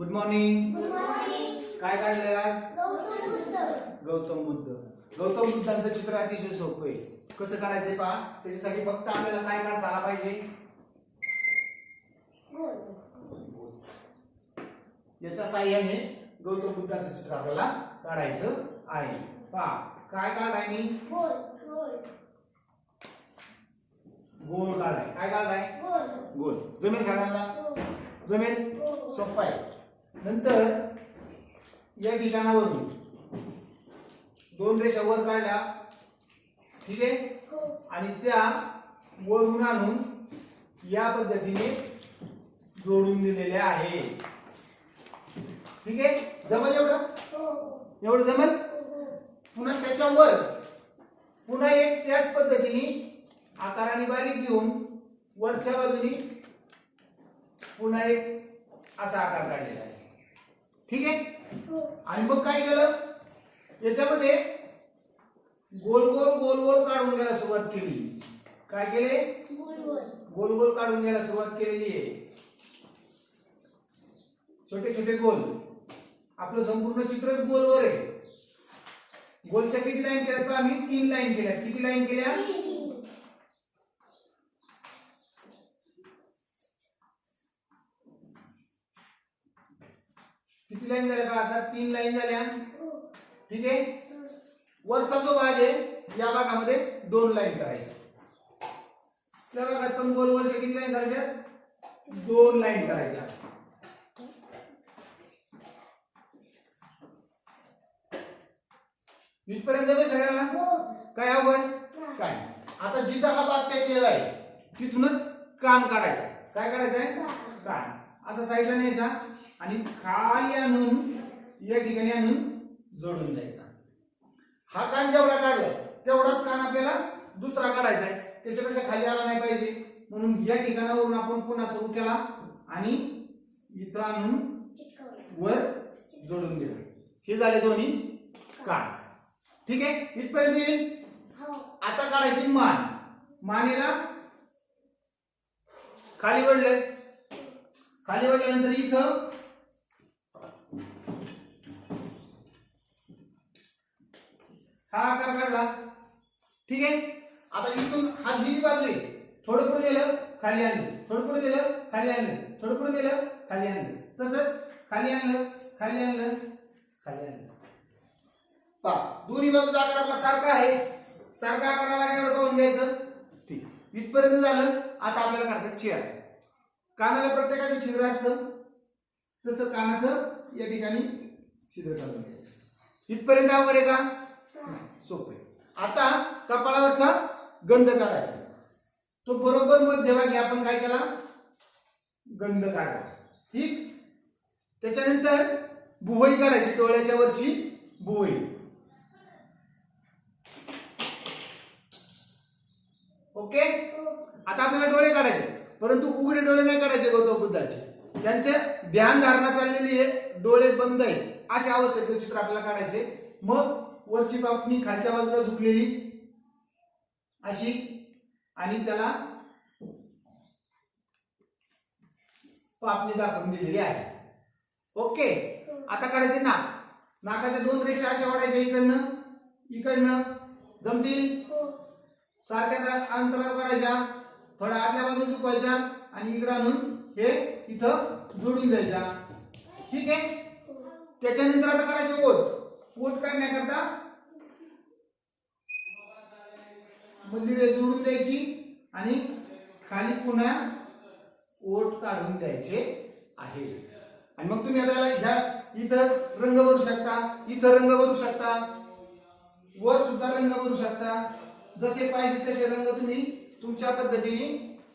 Good morning good morning काय काढलंय आज? गौतम बुद्ध. गौतम बुद्ध. गौतम बुद्धांचं चित्र अतिशय सोपं आहे. कसं काढायचंय पहा? त्याच्यासाठी फक्त आपल्याला काय काढता आला पाहिजे? याच्या साह्याने गौतम बुद्धाचं चित्र आपल्याला काढायचं आहे. पहा काय काढाय मी? गोल काढाय काय काढाय गोल गोल. जमेल सगळ्यांना गोल जमेल? सोपं आहे. नंतर या ठिकाणावरून दोन रेषा वर काढल्या. ठीक आहे? हो. आणि त्या वरून आणून या पद्धतीने जोडून दिलेल्या आहे. ठीक आहे? जमल एवढं? हो. एवढं जमल? पुन्हा त्याच्यावर पुन्हा एक त्याच पद्धतीने आकाराने बारीक घेऊन वरच्या बाजूनी पुन्हा एक असा आकार काढलेला आहे. ठीक आहे? हो. आणि मग काय केलं? याच्यामध्ये गोल गोल गोल गोल काढून घ्यायला सुरुवात केली. काय केले? गोल गोल. गोल गोल काढून घ्यायला सुरुवात केलेली आहे. छोटे छोटे गोल. आपलं संपूर्ण चित्रच गोलवर आहे. गोलच्या किती लाईन केल्यात पहा आम्ही? तीन लाईन केल्या किती लाईन केल्या? किती लाईन झाल्या पहा आता? तीन लाईन झाल्या. ठीक आहे? वरचा जो भाग आहे या भागामध्ये दोन लाईन करायच्या त्या भागात पण गोल गोलच्या किती लाईन करायच्या दोन लाईन करायच्या इथपर्यंत जमेल सगळ्यांना? काय अवघड? काय आता जिथं हा भाग केलेला आहे तिथूनच कान काढायचा. काय काढायचा आहे? कान. असा साईडला न्यायचा आणि खाली आणून या ठिकाणी आणून जोडून द्यायचा. हा कान जेवढा काढलाय तेवढाच कान आपल्याला दुसरा काढायचा आहे. त्याच्यापेक्षा खाली आला नाही पाहिजे. म्हणून या ठिकाणावरून आपण पुन्हा सुरू केला आणि इथं आणून वर जोडून दिलं. हे झाले दोन्ही कान. ठीक आहे? इथपर्यंत येईल? हो. आता काढायची मान. मानेला खाली वळलं. खाली वळल्यानंतर इथं हा आकार काढला. ठीक आहे? आता इथून हा जी बाजू आहे थोडं पुढे गेलं खाली आणलं. थोडं पुढे गेलं खाली आणलं. थोडं पुढे गेलं खाली आणलं. तसंच खाली आणलं खाली आणलं खाली आणलं. पा दोन्ही बाजूचा आकार आपला सारखा आहे. सारखा आकाराला काय पाहून घ्यायचं? ठीक. इथपर्यंत झालं आता आपल्याला काढतात चेअर. कानाला प्रत्येकाचं छिद्र असतं. तसं कानाचं या ठिकाणी छिद्र चालू घ्यायचं. इथपर्यंत आवड आहे का? सोपे आता कपाळावरचा गंध काढायचा. तो बरोबर मध्यभागी आपण काय केला? गंध काढला. ठीक? त्याच्यानंतर बुवई काढायची डोळ्याच्या वरची बुवई. ओके? आता आपल्याला डोळे काढायचे. परंतु उघडे डोळे नाही काढायचे गौतम बुद्धाचे. त्यांचे ध्यान धारणा चाललेली आहे. डोळे बंद आहे. अशा अवस्थेत चित्र आपल्याला काढायचे. मग वरची पापणी खालच्या बाजूला झुकलेली अशी आणि त्याला पापणी दाखवून दिलेली आहे. ओके? आता काढायचे नाक. नाकाच्या दोन रेषा अशा वाढायच्या इकडनं इकडनं. जमतील? सारख्या अंतरावर काढायच्या थोड्या आतल्या बाजूला चुकवायच्या आणि इकडं आणून हे इथं जोडून द्यायच्या. ठीक आहे? त्याच्यानंतर आता करायचे ओठ. ओठ काढण्याकरता मधली जोडून द्यायची आणि खाली पुन्हा ओठ काढून द्यायचे आहे. आणि मग तुम्ही आता ह्या इथं रंग भरू शकता इथं रंग भरू शकता वर सुद्धा रंग भरू शकता. जसे पाहिजे तसे रंग तुम्ही तुमच्या पद्धतीने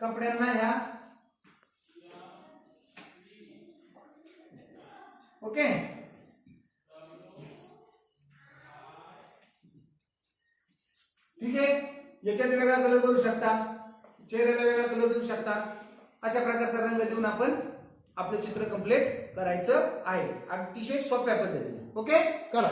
कपड्यांना ह्या ओके? ठीक आहे? याच्यात वेगळा कलर करू शकता चेहऱ्याला वेगळा कलर देऊ शकता. अशा प्रकारचा रंग देऊन आपण आपलं चित्र कंप्लीट करायचं आहे. अतिशय सोप्या पद्धतीने. ओके करा.